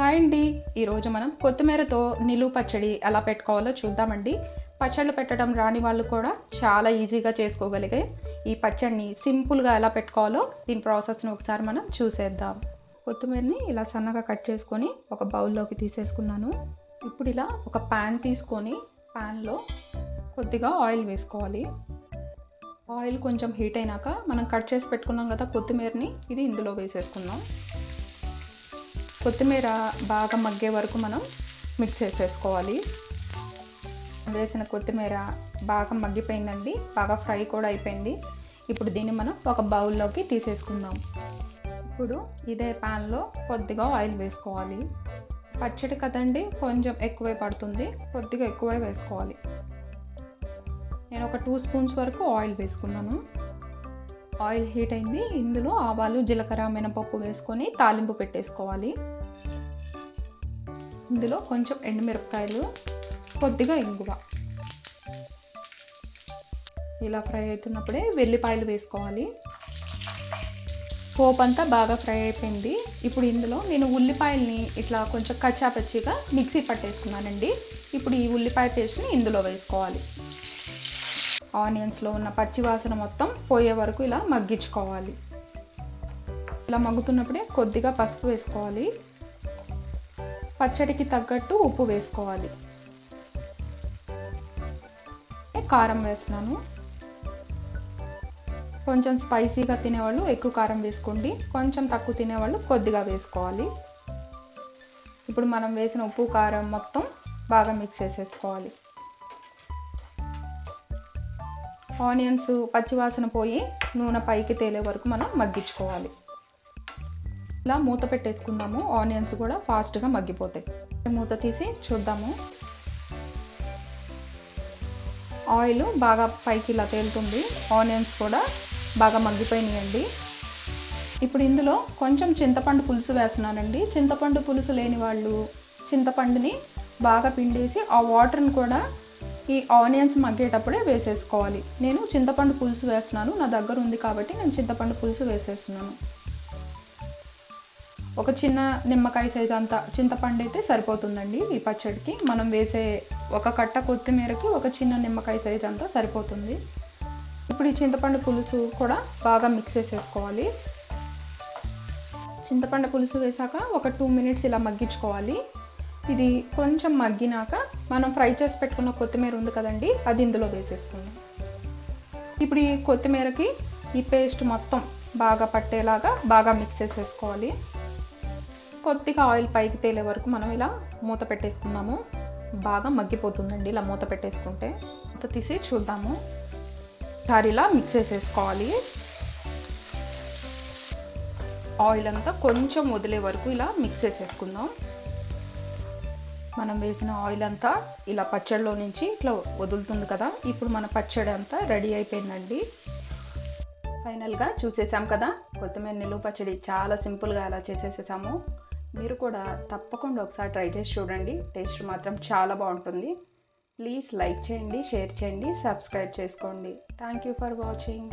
Hi అండి ఈరోజు మనం కొత్తిమీరతో నిలువ పచ్చడి ఎలా పెట్టుకోవాలో చూద్దామండి. పచ్చళ్ళు పెట్టడం రాని వాళ్ళు కూడా చాలా ఈజీగా చేసుకోగలిగే ఈ పచ్చడిని సింపుల్గా ఎలా పెట్టుకోవాలో దీని ప్రాసెస్ని ఒకసారి మనం చూసేద్దాం. కొత్తిమీరని ఇలా సన్నగా కట్ చేసుకొని ఒక బౌల్లోకి తీసేసుకున్నాను. ఇప్పుడు ఇలా ఒక ప్యాన్ తీసుకొని ప్యాన్లో కొద్దిగా ఆయిల్ వేసుకోవాలి. ఆయిల్ కొంచెం హీట్ అయినాక మనం కట్ చేసి పెట్టుకున్నాం కదా కొత్తిమీరని ఇది ఇందులో వేసేసుకుందాం. కొత్తిమీర బాగా మగ్గే వరకు మనం మిక్స్ చేసేసుకోవాలి. వేసిన కొత్తిమీర బాగా మగ్గిపోయిందండి బాగా ఫ్రై కూడా అయిపోయింది. ఇప్పుడు దీన్ని మనం ఒక బౌల్లోకి తీసేసుకుందాం. ఇప్పుడు ఇదే ప్యాన్లో కొద్దిగా ఆయిల్ వేసుకోవాలి. పచ్చడి కదండి కొంచెం ఎక్కువే పడుతుంది కొద్దిగా ఎక్కువే వేసుకోవాలి. నేను ఒక టూ స్పూన్స్ వరకు ఆయిల్ వేసుకున్నాను. ఆయిల్ హీట్ అయింది. ఇందులో ఆవాలు జీలకర్ర మినపప్పు వేసుకొని తాలింపు పెట్టేసుకోవాలి. ఇందులో కొంచెం ఎండుమిరపకాయలు కొద్దిగా ఇంగువ. ఇలా ఫ్రై అవుతున్నప్పుడే వెల్లిపాయలు వేసుకోవాలి. పోపు అంతా బాగా ఫ్రై అయిపోయింది. ఇప్పుడు ఇందులో నేను ఉల్లిపాయల్ని ఇట్లా కొంచెం కచ్చాపచ్చిగా మిక్సీ పట్టేసుకున్నానండి. ఇప్పుడు ఈ ఉల్లిపాయ పేస్ట్ని ఇందులో వేసుకోవాలి. ఆనియన్స్లో ఉన్న పచ్చి వాసన మొత్తం పోయే వరకు ఇలా మగ్గించుకోవాలి. ఇలా మగ్గుతున్నప్పుడే కొద్దిగా పసుపు వేసుకోవాలి. పచ్చడికి తగ్గట్టు ఉప్పు వేసుకోవాలి. కారం వేస్తున్నాను. కొంచెం స్పైసీగా తినేవాళ్ళు ఎక్కువ కారం వేసుకోండి. కొంచెం తక్కువ తినేవాళ్ళు కొద్దిగా వేసుకోవాలి. ఇప్పుడు మనం వేసిన ఉప్పు కారం మొత్తం బాగా మిక్స్ చేసేసుకోవాలి. ఆనియన్స్ పచ్చివాసన పోయి నూనె పైకి తేలే వరకు మనం మగ్గించుకోవాలి. ఇలా మూత పెట్టేసుకున్నాము. ఆనియన్స్ కూడా ఫాస్ట్గా మగ్గిపోతాయి. మూత తీసి చూద్దాము. ఆయిల్ బాగా పైకి ఇలా తేలుతుంది. ఆనియన్స్ కూడా బాగా మగ్గిపోయినాయండి. ఇప్పుడు ఇందులో కొంచెం చింతపండు పులుసు వేస్తున్నానండి. చింతపండు పులుసు లేని వాళ్ళు చింతపండుని బాగా పిండేసి ఆ వాటర్ని కూడా ఈ ఆనియన్స్ మగ్గేటప్పుడే వేసేసుకోవాలి. నేను చింతపండు పులుసు వేస్తున్నాను. నా దగ్గర ఉంది కాబట్టి నేను చింతపండు పులుసు వేసేస్తున్నాను. ఒక చిన్న నిమ్మకాయ సైజ్ అంత చింతపండు అయితే సరిపోతుందండి ఈ పచ్చడికి. మనం వేసే ఒక కట్ట కొత్తిమీరకి ఒక చిన్న నిమ్మకాయ సైజ్ అంతా సరిపోతుంది. ఇప్పుడు ఈ చింతపండు పులుసు కూడా బాగా మిక్స్ చేసేసుకోవాలి. చింతపండు పులుసు వేసాక ఒక టూ మినిట్స్ ఇలా మగ్గించుకోవాలి. ఇది కొంచెం మగ్గినాక మనం ఫ్రై చేసి పెట్టుకున్న కొత్తిమీర ఉంది కదండి అది ఇందులో వేసేసుకుందాం. ఇప్పుడు ఈ కొత్తిమీరకి ఈ పేస్ట్ మొత్తం బాగా పట్టేలాగా బాగా మిక్స్ చేసేసుకోవాలి. కొద్దిగా ఆయిల్ పైకి తేలే వరకు మనం ఇలా మూత పెట్టేసుకుందాము. బాగా మగ్గిపోతుందండి ఇలా మూత పెట్టేసుకుంటే. మూత తీసి చూద్దాము. ఒకసారి ఇలా మిక్స్ చేసేసుకోవాలి. ఆయిల్ అంతా కొంచెం వదిలే వరకు ఇలా మిక్స్ చేసేసుకుందాం. మనం వేసిన ఆయిల్ అంతా ఇలా పచ్చడిలో నుంచి ఇట్లా వదులుతుంది కదా. ఇప్పుడు మన పచ్చడి అంతా రెడీ అయిపోయిందండి. ఫైనల్గా చూసేసాం కదా కొత్తిమీర నిలువ పచ్చడి చాలా సింపుల్గా అలా చేసేసేసాము. మీరు కూడా తప్పకుండా ఒకసారి ట్రై చేసి చూడండి టేస్ట్ మాత్రం చాలా బాగుంటుంది. ప్లీజ్ లైక్ చేయండి షేర్ చేయండి సబ్స్క్రైబ్ చేసుకోండి. Thank you for watching.